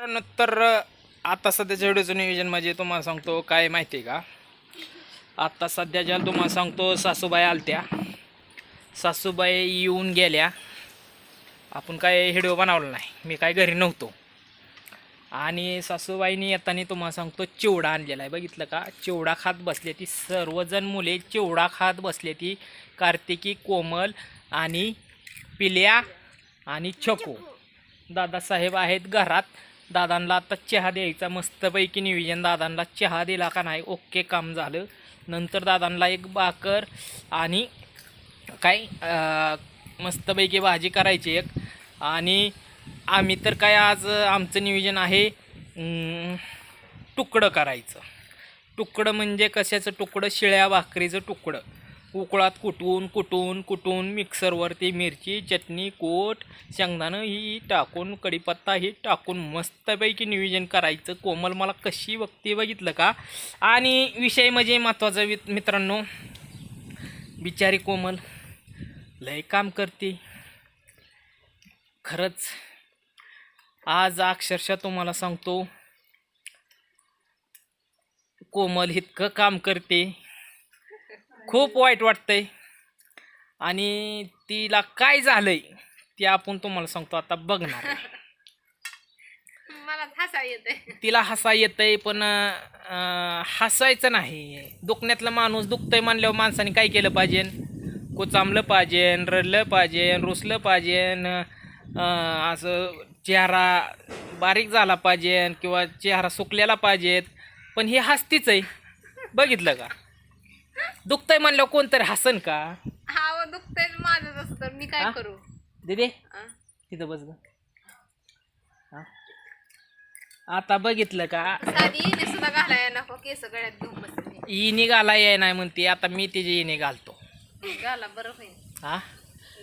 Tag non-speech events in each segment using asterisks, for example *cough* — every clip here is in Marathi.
तर आता सध्याच्या व्हिडिओचं नियोजन म्हणजे तुम्हाला सांगतो काय माहिती आहे का? आत्ता सध्याच्या तुम्हाला सांगतो सासूबाई आलत्या. सासूबाई येऊन गेल्या. आपण काय व्हिडिओ बनवला नाही मी काय घरी नव्हतो. आणि सासूबाईनी येताना तुम्हाला सांगतो चिवडा आणलेला आहे. बघितलं का? चिवडा खात बसले ती सर्वजण मुले चिवडा खात बसले ती कार्तिकी कोमल आणि पिल्या आणि छकू. दादासाहेब आहेत घरात. दादांना आता चहा द्यायचा मस्तपैकी नियोजन. दादांना चहा दिला का नाही ओके काम झालं. नंतर दादांना एक बाकर आणि काय मस्तपैकी भाजी करायची एक. आणि आम्ही तर काय आज आमचं नियोजन आहे तुकडं करायचं. तुकडं म्हणजे कशाचं? तुकडं शिळ्या भाकरीचं तुकडं. उकळात कुटून कुटून कुटून मिक्सरवरती मिरची चटणी कोट शेंगदाणं ही टाकून कढीपत्ता ही टाकून मस्तपैकी नियोजन करायचं. कोमल मला कशी बघते बघितलं का? आणि विषय म्हणजे महत्त्वाचा वि- मित्रांनो बिचारी कोमल लय काम करते. खरंच आज अक्षरशः तुम्हाला सांगतो कोमल इतकं काम करते. खूप वाईट वाटतंय. आणि तिला काय झालंय ते आपण तुम्हाला सांगतो आता बघणार. *laughs* मला हसा येते तिला हसा येतंय पण अं, हसायचं नाही. दुखण्यातला माणूस दुखतंय म्हणल्यावर माणसाने काय केलं पाहिजे? कुचामलं पाहिजे रडलं पाहिजे रुसलं पाहिजे अं, असं चेहरा बारीक झाला पाहिजे किंवा चेहरा सुकलेला पाहिजेत पण हे हसतीच आहे. बघितलं का? दुखतंय म्हणल्यावर कोणतरी हसन का? हा दुखतंय माझं असतं. मी काय हा? करू? दिदे? हा? तिथं बस ग. हा? आता बघितलं का? साधी इने सुद्धा घालाय नको केस गळ्यात घेऊन बसले. ई निघाला ये नाही म्हणते. आता मी तिची ई निघालतो घाला बरं होईल. हा?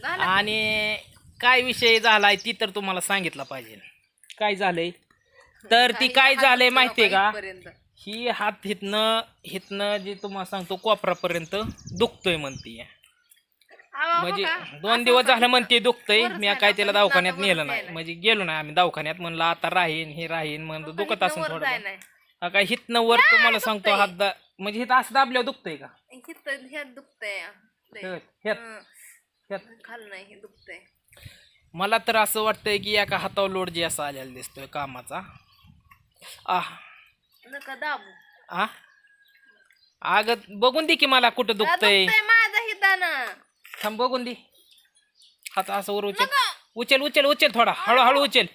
घाला. आणि काय विषय झालाय ती तर तुम्हाला सांगितलं पाहिजे. काय झालंय? तर ती काय झालंय माहितीये का? ही हात हितनं हितनं जे तुम्हाला सांगतो कोपरापर्यंत दुखतोय म्हणते म्हणजे दोन दिवस झालं म्हणते दुखतंय. मी काय त्याला दवाखान्यात नेलं नाही. म्हणजे गेलो नाही आम्ही दवाखान्यात. म्हणलं आता राहीन हे राहीन म्हणलं. दुखत असेल थोडं नाही. काय हितनं वर तुम्हाला सांगतो हात दा म्हणजे हिथं असं दाबल्यावर दुखतंय का? दुखतंय. मला तर असं वाटतंय की एका हातावर लोड जे असा आलेला दिसतोय कामाचा. आह. नका दाबू. आ? अग बघून दे की मला कुठं दुखतंय. दुखतंय माझं हितानं. थांब बघून दे. हात असं वर उचल. उचल उचल उचल थोडा. हळूहळू उचल.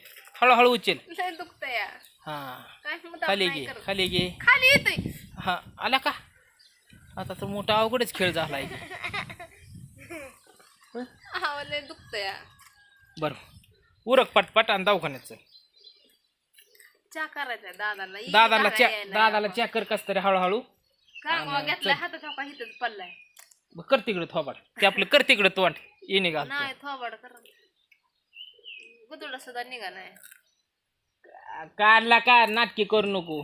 हळूहळू उचल. लय दुखतंय हा. काय मुद्दाम खाली नाही घे करत. खाली घे. खाली येतोय. हा आला का? आता तर मोठा अवघडच खेळ झालाय. हा लय दुखतंय बरं. उरक पटपट आणि दवाखान्यात चल. करायचा दादाला. दादाला यायला दादाला. चॅक कर कस तरी हळूहळू. कांगवा घेतलाय? हाताच्या का हिथंच पडलाय. कर तिकडे थोबाड. ते आपलं कर तिकडे तोंड. ये निघाल नाही थोबाड कर. गुदुडा सुद्धा निघा नाही. काढला का नाटकी करू नको.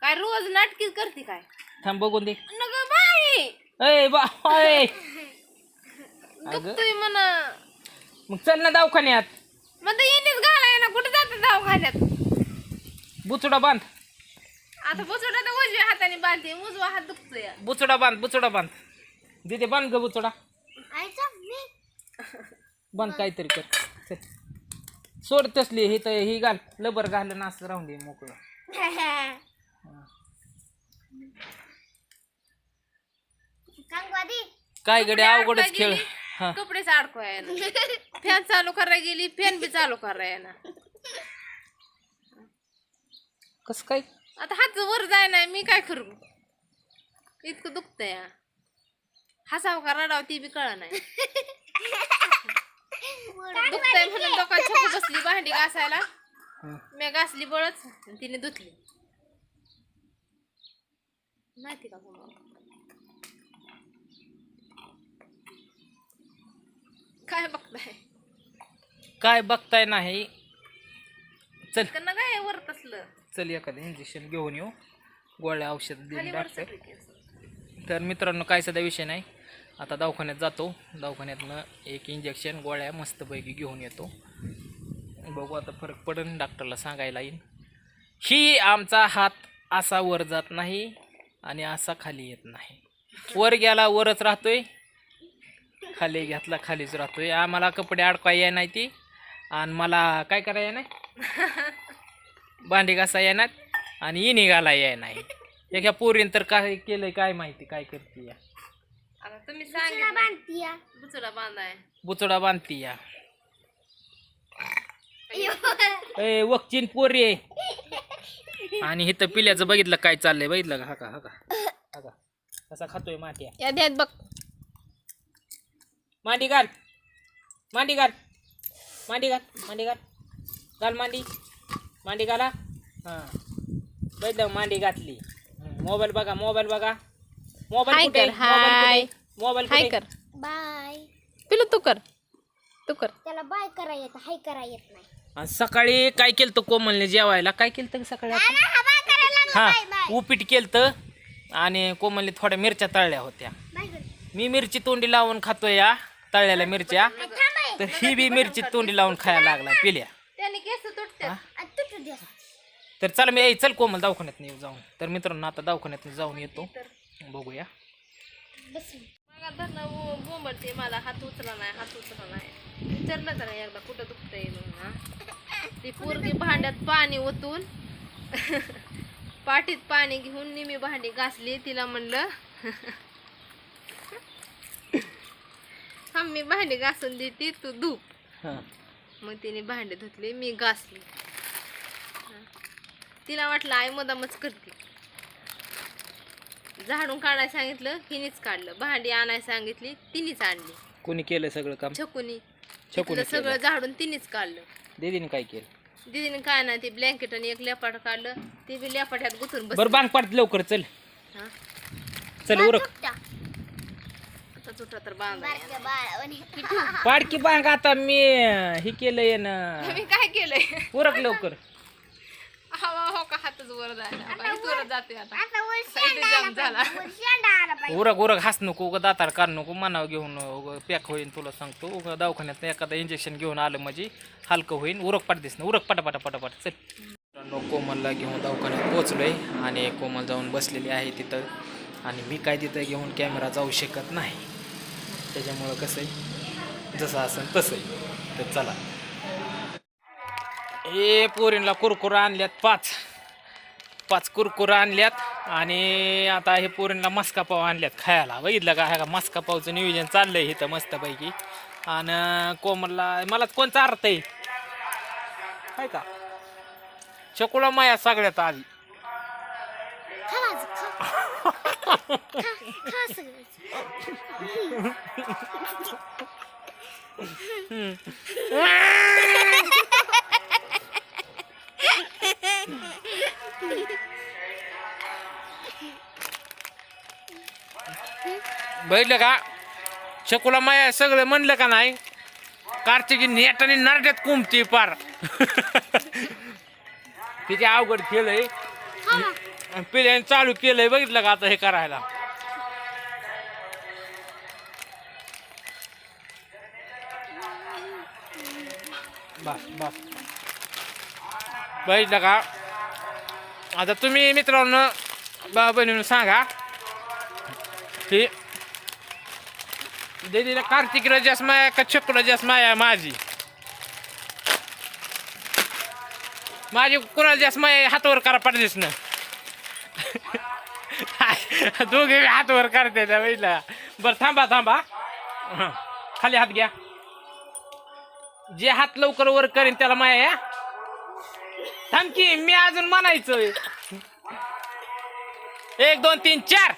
काय रोज नाटकी करते काय? थांब बघून दे. नग बाई! अय बा *laughs* दुखतोय म्हणा. मग चल ना दवाखान्यात. मग येणेच घालाय ना कुठे जात दवाखान्यात? बुचडा बांध. आता बसवटा तर उजव्या हाताने बांधते उजवा हात दुखतोय. बुचडा बांध बुचडा बांध. दिदे बांध ग बुचडा. बांध काहीतरी कर. चल. सोड तसली हे तर ही घाल. लबर घाल ना असं राहून दे मोकळं. काय गडे अवघडच खेळ. हा. कपडेच अडकवाय फॅन चालू करायला गेली फॅन बी चालू करायला कस काय? आता हात वर जाय नाही मी काय करू? इतकं दुखतंय. हसाव का रडाव ती बी कळ नाही. दुखतंय म्हणून लोका छपू बसली भांडी घासायला. हं. मी घासली बळच आणि तिने धुतली. माहिती का तुम्हाला काय बघताय? काय बघताय नाही. चल. त्यांना काय वर तसलं चल एखादं इंजेक्शन घेऊन येऊ. गोळ्या औषध देऊन डॉक्टर. तर मित्रांनो काय सध्या विषय नाही. आता दवाखान्यात जातो. दवाखान्यातनं एक इंजेक्शन गोळ्या मस्तपैकी घेऊन येतो. बघू आता फरक पडेल डॉक्टरला सांगायला येईल ही आमचा हात असा वर जात नाही आणि असा खाली येत नाही. वर गेला वरच राहतोय. खाली घेतला खालीच राहतोय. आम्हाला कपडे अडकाय नाही ती. आणि मला काय करायला नाही *laughs* भांडी घासा येणार आणि इनी घाला याय नाही. एका पोरीन तर काय केलंय काय माहिती काय करते या. आता तुम्ही बुचडा बांधाय. बुचडा बांधती या. ए वक्चिन पोरी आहे. आणि इथं पिल्याचं बघितलं काय चाललंय बघितलं का? हा का हा का हा का? कसा खातोय माट्या या द्यात बघ. मांडी घाल. मांडी घाल. मांडी घाल मांडी घाल. घाल मांडी. मांडी घाला. हां. बघितलं मांडी घातली. मोबाईल बघा मोबाईल बघा. मोबाईल हाय कुठे? कर, हाय. मोबाईल हाय कुठे? कर. बाय. पिलू तू कर. तू कर. त्याला बाय करा येत हाय करा येत नाही. आणि सकाळी काय केलं कोमलने जेवायला? काय केलं सकाळी आपण? बाय करायला हा उपीट केलं आणि कोमलने थोड्या मिरच्या तळल्या होत्या. बाय कर. मी मिरची तोंडी लावून खातोय या तळलेल्या मिरच्या. तर ही बी मिरची तोंडी लावून खायला लागला पिल्या. त्याने केस तुटते तुटू दे तर चल मी ए, चल कोमल दवाखान्यात येऊ जाऊन. तर मित्रांनो आता दवाखान्यात जाऊन येतो. बघूया. बस मला धरणं बोंबडते मला हात उचला नाही हात उचला नाही. विचारलं तर एकदा कुठं दुखतंय म्हणून हा. ती पोरगी भांड्यात पाणी ओतून पाठीत पाणी घेऊन निमी भांडी घासली तिला म्हणलं मी भांडी घासून देते तू धूप. हां. मग तिने भांडी धुतली मी घासली. तिला वाटलं आई मदामच करते. झाडून काढायला सांगितलं हिनीच काढलं. भांडी आणायला सांगितली तिनेच आणली. कोणी केलं सगळं काम? छकुनी. छकुनी सगळं झाडून तिनेच काढलं. दीदीने काय केलं? दीदीने काय नाही ते ब्लँकेट आणि एक लेपाट काढलं. ते बी लेपाट्यात गुतून बस बरं बांग पाडत लवकर चल. हा? चल उरक. आता तुटा तर बाळ पाडकी बांग आता मी हे केलंय ना. मी काय केलंय? उरक लवकर. हातच वर जायला बाई, वर जाते आता. साईड जाम झाला. उरक उरक हास नको उगा दातार काढ नको मनाव घेऊन उगा पॅक होईन तुला सांगतो. उगा दवाखान्यात एखादं इंजेक्शन घेऊन आलं म्हणजे हलकं होईन. उरक पाठ दिस ना उरक पटापटा पटापट चल. मित्रांनो, कोमलला घेऊन दवाखान्यात पोचलोय आणि कोमल जाऊन बसलेली आहे तिथं. आणि मी काय तिथं घेऊन कॅमेरा जाऊ शकत नाही. त्याच्यामुळं कसं आहे? जसं असेल तसं आहे. तर चला. ए पोरींला कुरकुरा आणल्यात पाच. पाच कुरकुरा आणल्यात आणि आता हे पोरींला मस्का पाव आणल्यात खायला. बघितलं का ह्या मस्का पावचं नियोजन चाललंय इथं मस्तपैकी. आणि कोमलला मला कोणचा अर्थ आहे? काय का? चकुळा माया सगळ्यात आधी. बघितलं का? चकुला माया सगळं म्हणलं का नाही? कार्तिकी नेट आणि नरड्यात कुंपती पार. *laughs* तिचे अवघड केलंय. पिल्याने चालू केलंय बघितलं का आता हे करायला? बस बस. बघितलं का? आता तुम्ही मित्रांनो बा बहिणीनं सांगा की दीदीला कार्तिक रजास माया का चक्र रजास माया माझी? माझी कुणाला जास्त माया हातवर करा पाहिजेच ना. *laughs* दोघे हातवर करते त्या वेळेला बरं थांबा थांबा. खाली हात घ्या. जे हात लवकर वर करेन त्याला माया या. थांब की मी अजून म्हणायचं एक दोन तीन चार.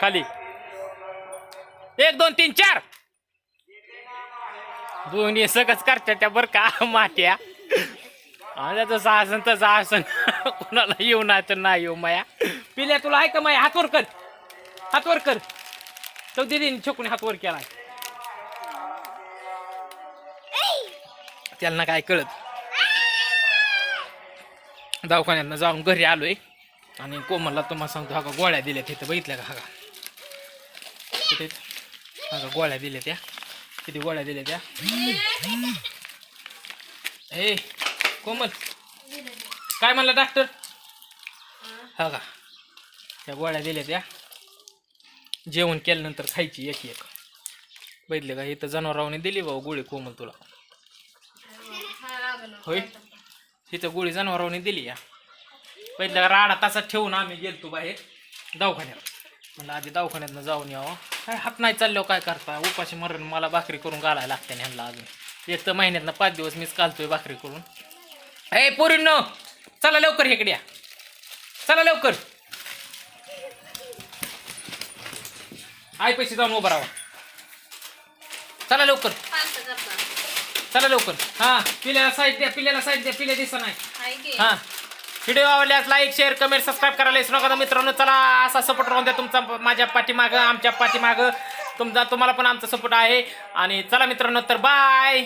खाली. एक दोन तीन चार. दोन्ही सगळंच करतात त्या बरं का माट्या. माझ्या तसं असन तसं असन. कोणाला येऊ ना तर नाही येऊ माया. पिल्या तुला आहे का माया? हातवर कर. हातवर कर. तो दिदीने छोकून हातवर केला त्यांना काय कळत. दवाखान्यात जाऊन घरी आलोय. आणि कोमलला तुम्हाला सांगतो हा का गोळ्या दिल्या तिथं बघितल्या का हा का? तिथे हा का गोळ्या दिल्या त्या किती गोळ्या दिल्या त्या ए कोमल काय म्हणलं डॉक्टर हा का त्या गोळ्या दिल्या त्या जेवण केल्यानंतर खायची एक एक. बघितले का इथं जनावरांनी दिली भाऊ गोळी कोमल तुला. होय? तिथं गोळी जनावरावने दिली या. पहिल्या राडा तासात ठेवून आम्ही गेलतो बाहेर दवाखान्यात. म्हणलं आधी दवाखान्यातनं जाऊन यावं. काय हात नाही चालल्यावर काय करता? उपाशी मरण मला भाकरी करून घालायला लागते ह्यांना अजून. एक तर महिन्यातनं पाच दिवस मीच घालतोय भाकरी करून. ए पोरींनो! चला लवकर इकडे या. चला लवकर. आई पैसे जाऊन उभं राहा. चला लवकर. चला लवकर. हा पिल्याला साईड द्या पिल्याला साईड द्या पिल्या दिसा नाही. हा. व्हिडिओ आवडल्यास लाईक शेअर कमेंट सबस्क्राईब करायला विसरू नका. मित्रांनो चला असा सपोर्ट राहून द्या तुमचा माझ्या पाठीमागं आमच्या पाठीमागं. तुमचा तुम्हाला पण आमचा सपोर्ट आहे. आणि चला मित्रांनो तर बाय